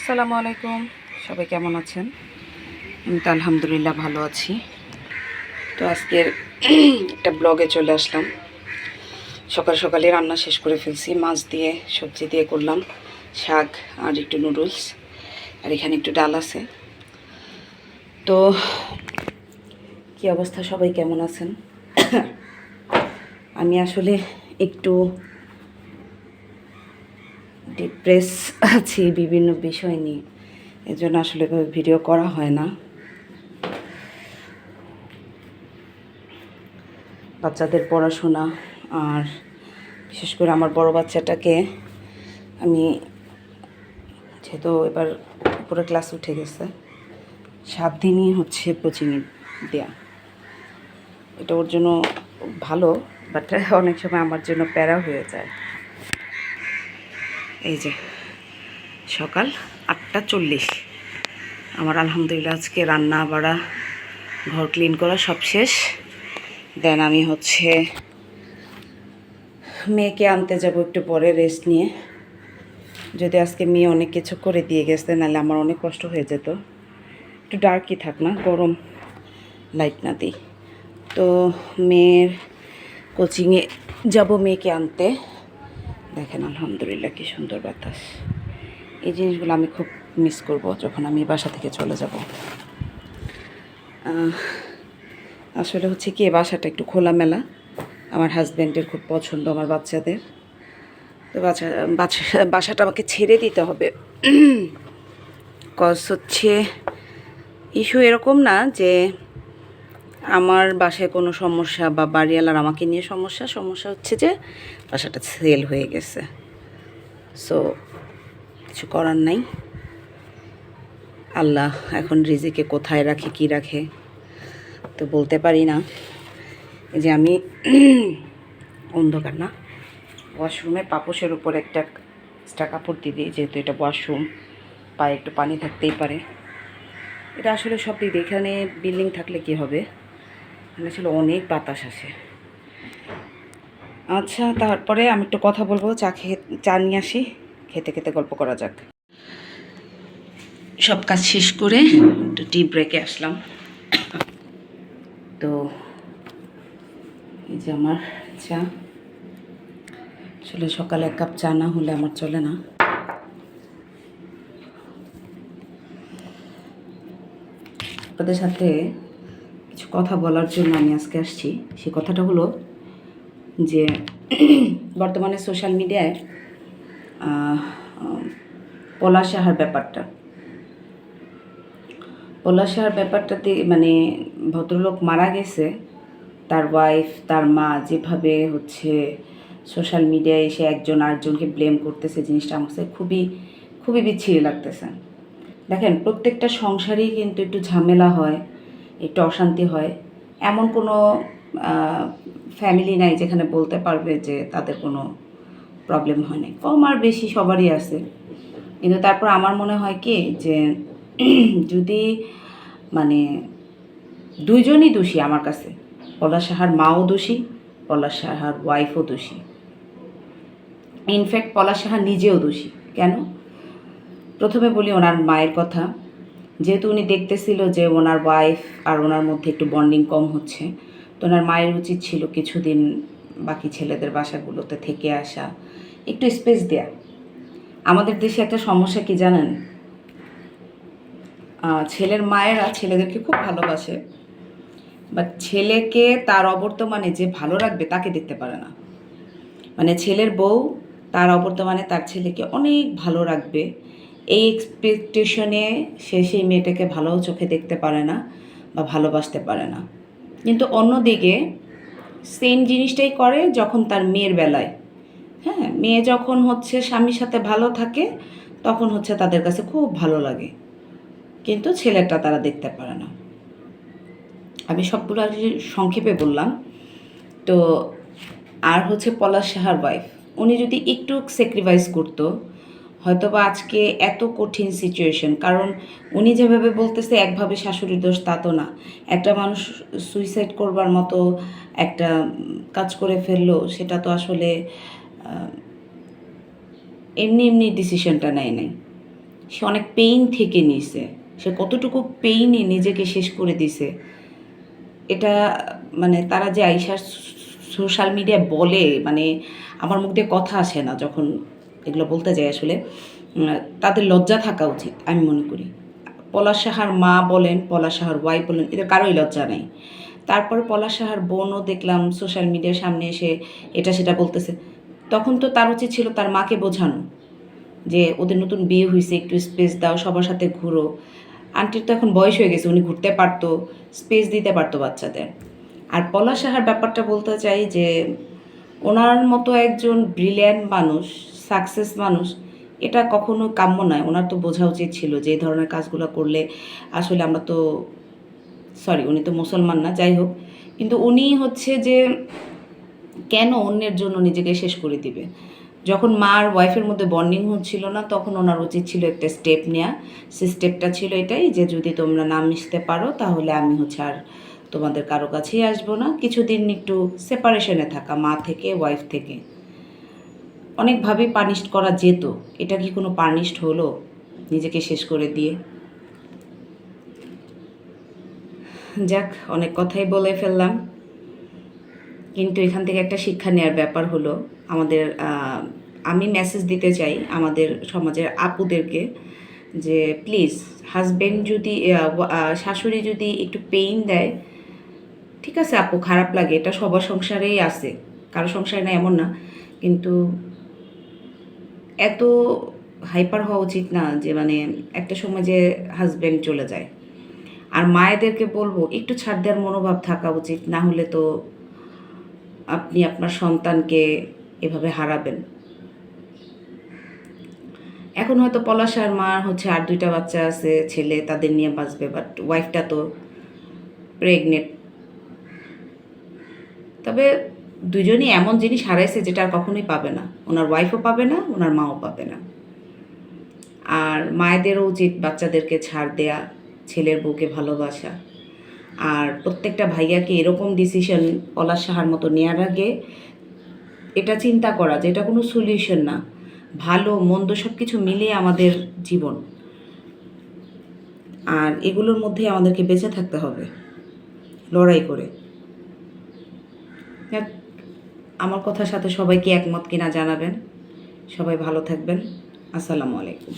আসসালামু আলাইকুম। সবাই কেমন আছেন? আমি তো আলহামদুলিল্লাহ ভালো আছি। তো আজকের একটা ব্লগে চলে আসলাম। সকাল সকালে রান্না শেষ করে ফেলছি। মাছ দিয়ে, সবজি দিয়ে করলাম। শাক আর একটু নুডলস। আর এখানে একটু ডাল আছে। তো কি অবস্থা? সবাই কেমন আছেন? আমি আসলে একটু ডিপ্রেস আছি বিভিন্ন বিষয় নিয়ে। এর জন্য আসলে ভিডিও করা হয় না। বাচ্চাদের পড়াশোনা আর বিশেষ করে আমার বড় বাচ্চাটাকে আমি যেহেতু এবার পুরো ক্লাস উঠে গেছে, সাত দিনই হচ্ছে কোচিংয়ে দেয়া। এটা ওর জন্য ভালো বাট অনেক সময় আমার জন্য প্যারা হয়ে যায়। এই যে। সকাল আটটা চল্লিশ। আমার আলহামদুলিল্লাহ আজকে রান্না বাড়া, ঘর ক্লিন করা সব শেষ। দেন আমি হচ্ছে মেয়েকে আনতে যাব একটু পরে রেস্ট নিয়ে। যদি আজকে মেয়ে অনেক কিছু করে দিয়ে গেছে, নাহলে আমার অনেক কষ্ট হয়ে যেত। একটু ডার্কই থাক না, গরম লাইট না দিই। তো মেয়ের কোচিংয়ে যাব মেয়েকে আনতে। দেখেন আলহামদুলিল্লাহ কি সুন্দর বাতাস। এই জিনিসগুলো আমি খুব মিস করব যখন আমি বাসা থেকে চলে যাব। আসলে হচ্ছে কি বাসাটা একটু খোলামেলা। আমার হাজব্যান্ডের খুব পছন্দ, আমার বাচ্চাদের। তো বাচ্চা বাসাটা আমাকে ছেড়ে দিতে হবে। কজ হচ্ছে ইস্যু এরকম না যে আমার বাসায় কোনো সমস্যা বা বাড়িওয়ালার আমাকে নিয়ে সমস্যা সমস্যা হচ্ছে যে বাসাটা সেল হয়ে গেছে। সো কিছু করার নাই। আল্লাহ এখন রিজিকে কোথায় রাখে, কি রাখে, তো বলতে পারি না। যে আমি অন্ধকার না, ওয়াশরুমে পাপোশের উপর একটা এক্সট্রা কাপড় দিয়ে দিই, যেহেতু এটা ওয়াশরুম পায়ে একটু পানি থাকতেই পারে। এটা আসলে সব দিক দিয়ে। এখানে বিল্ডিং থাকলে কি হবে? ছিল অনেক বাতাস আসে। আচ্ছা তারপরে আমি একটু কথা বলব, চা খেয়ে, চা নিয়ে আসি। খেতে খেতে গল্প করা যাক। সব কাজ শেষ করে একটু টি ব্রেকে আসলাম। তো এই যে আমার চা। আসলে সকালে এক কাপ চা না হলে আমার চলে না। আপনাদের সাথে কিছু কথা বলার জন্য আমি আজকে আসছি। সেই কথাটা হলো যে বর্তমানে সোশ্যাল মিডিয়ায় পলাশ সাহার ব্যাপারটা। পলাশ সাহার ব্যাপারটাতে মানে ভদ্রলোক মারা গেছে, তার ওয়াইফ তার মা যেভাবে হচ্ছে সোশ্যাল মিডিয়ায় এসে একজন আরেকজনকে ব্লেম করতেছে, জিনিসটা আমার কাছে খুবই খুবই বিচ্ছিরি লাগতেছে। দেখেন, প্রত্যেকটা সংসারেই কিন্তু একটু ঝামেলা হয়, একটু অশান্তি হয়। এমন কোনো ফ্যামিলি নাই যেখানে বলতে পারবে যে তাদের কোনো প্রবলেম হয় নাই। কম আর বেশি সবারই আছে। কিন্তু তারপর আমার মনে হয় কি যে, যদি মানে দুইজনই দোষী আমার কাছে পলাশ সাহার মাও দোষী পলাশ সাহার ওয়াইফও দোষী। ইনফ্যাক্ট পলাশ সাহা নিজেও দোষী। কেন? প্রথমে বলি ওনার মায়ের কথা। যেহেতু উনি দেখতেছিল যে ওনার ওয়াইফ আর ওনার মধ্যে একটু বন্ডিং কম হচ্ছে, তো ওনার মায়ের উচিত ছিল কিছুদিন বাকি ছেলেদের বাসাগুলোতে থেকে আসা। একটু স্পেস দেয়া। আমাদের দেশে একটা সমস্যা কি জানেন? ছেলের মায়েরা ছেলেদেরকে খুব ভালোবাসে বাট ছেলেকে তার অবর্তমানে যে ভালো রাখবে তাকে দেখতে পারে না। মানে ছেলের বউ তার অবর্তমানে তার ছেলেকে অনেক ভালো রাখবে। এই এক্সপেকটেশনে সে সেই মেয়েটাকে ভালো চোখে দেখতে পারে না বা ভালোবাসতে পারে না। কিন্তু অন্যদিকে সেম জিনিসটাই করে যখন তার মেয়ের বেলায়। হ্যাঁ মেয়ে যখন হচ্ছে স্বামীর সাথে ভালো থাকে, তখন হচ্ছে তাদের কাছে খুব ভালো লাগে। কিন্তু ছেলেটা তারা দেখতে পারে না। আমি সবগুলো আর সংক্ষেপে বললাম। তো আর হচ্ছে পলাশ সাহার ওয়াইফ উনি যদি একটু স্যাক্রিফাইস করতো হয়তো বা আজকে এত কঠিন সিচুয়েশন কারণ উনি যেভাবে বলতেছে, একভাবে শাশুড়ির দোষ তা তো না। একটা মানুষ সুইসাইড করবার মতো একটা কাজ করে ফেলল, সেটা তো আসলে এমনি এমনি ডিসিশনটা নেয় নাই। সে অনেক পেইন থেকে নিছে। সে কতটুকু পেইনে নিজেকে শেষ করে দিছে। এটা মানে তারা যে আইসার সোশ্যাল মিডিয়ায় বলে মানে আমার মুখ দিয়ে কথা আসে না যখন এগুলো বলতে যায় আসলে তাদের লজ্জা থাকা উচিত, আমি মনে করি। পলাশ সাহার মা বলেন, পলাশ সাহার ওয়াইফ বলেন, এদের কারোই লজ্জা নেই। তারপরে পলাশ সাহার বোনও দেখলাম সোশ্যাল মিডিয়ার সামনে এসে এটা সেটা বলতেছে। তখন তো তার উচিত ছিল তার মাকে বোঝানো, যে ওদের নতুন বিয়ে হয়েছে একটু স্পেস দাও, সবার সাথে ঘুরো। আন্টির তো এখন বয়স হয়ে গেছে, উনি ঘুরতে পারতো স্পেস দিতে পারতো বাচ্চাদের। আর পলাশ সাহার ব্যাপারটা বলতে চাই যে, ওনার মতো একজন ব্রিলিয়ান্ট মানুষ সাকসেস মানুষ, এটা কখনো কাম্য নয়। ওনার তো বোঝা উচিত ছিল যে, এই ধরনের কাজগুলো করলে আসলে আমরা তো সরি উনি তো মুসলমান না, যাই হোক। কিন্তু উনি হচ্ছে যে কেন অন্যের জন্য নিজেকে শেষ করে দিবে? যখন মা আর ওয়াইফের মধ্যে বন্ডিং হচ্ছিল না, তখন ওনার উচিত ছিল একটা স্টেপ নেওয়া সে স্টেপটা ছিল এটাই যে, যদি তোমরা না মিশতে পারো, তাহলে আমি হচ্ছে আর তোমাদের কারও কাছেই আসব না। কিছুদিন একটু সেপারেশনে থাকা, মা থেকে ওয়াইফ থেকে। অনেকভাবেই পানিশড করা যেত। এটা কি কোনো পানিশড হলো নিজেকে শেষ করে দিয়ে? যাক, অনেক কথাই বলে ফেললাম। কিন্তু এখান থেকে একটা শিক্ষা নেওয়ার ব্যাপার হলো আমাদের আমি মেসেজ দিতে চাই আমাদের সমাজের আপুদেরকে যে প্লিজ হাজব্যান্ড যদি শাশুড়ি যদি একটু পেইন দেয়, ঠিক আছে আপু, খারাপ লাগে, এটা সবার সংসারেই আছে, কারও সংসারে না এমন না, কিন্তু এত হাইপার হওয়া উচিত না যে মানে একটা সময় যে হাজবেন্ড চলে যায়। আর মায়েদেরকে বলব, একটু ছাড় দেওয়ার মনোভাব থাকা উচিত, না হলে তো আপনি আপনার সন্তানকে এভাবে হারাবেন। এখন হয়তো পলাশার মা হচ্ছে আর দুইটা বাচ্চা আছে, ছেলে, তাদের নিয়ে বাঁচবে বাট ওয়াইফটা তো প্রেগনেন্ট তবে দুজনই এমন জিনিস হারাইছে যেটা আর কখনোই পাবে না। ওনার ওয়াইফও পাবে না, ওনার মাও পাবে না। আর মায়েদেরও উচিত বাচ্চাদেরকে ছাড় দেয়া, ছেলের বউকে ভালোবাসা। আর প্রত্যেকটা ভাইয়াকে এরকম ডিসিশন পলাশ সাহার মতো নেওয়ার আগে এটা চিন্তা করা যে এটা কোনো সলিউশন না। ভালো, মন্দ সব কিছু মিলিয়ে আমাদের জীবন। আর এগুলোর মধ্যে আমাদেরকে বেঁচে থাকতে হবে, লড়াই করে। আমার কথার সাথে সবাইকে একমত কিনা জানাবেন। সবাই ভালো থাকবেন। আসসালামু আলাইকুম।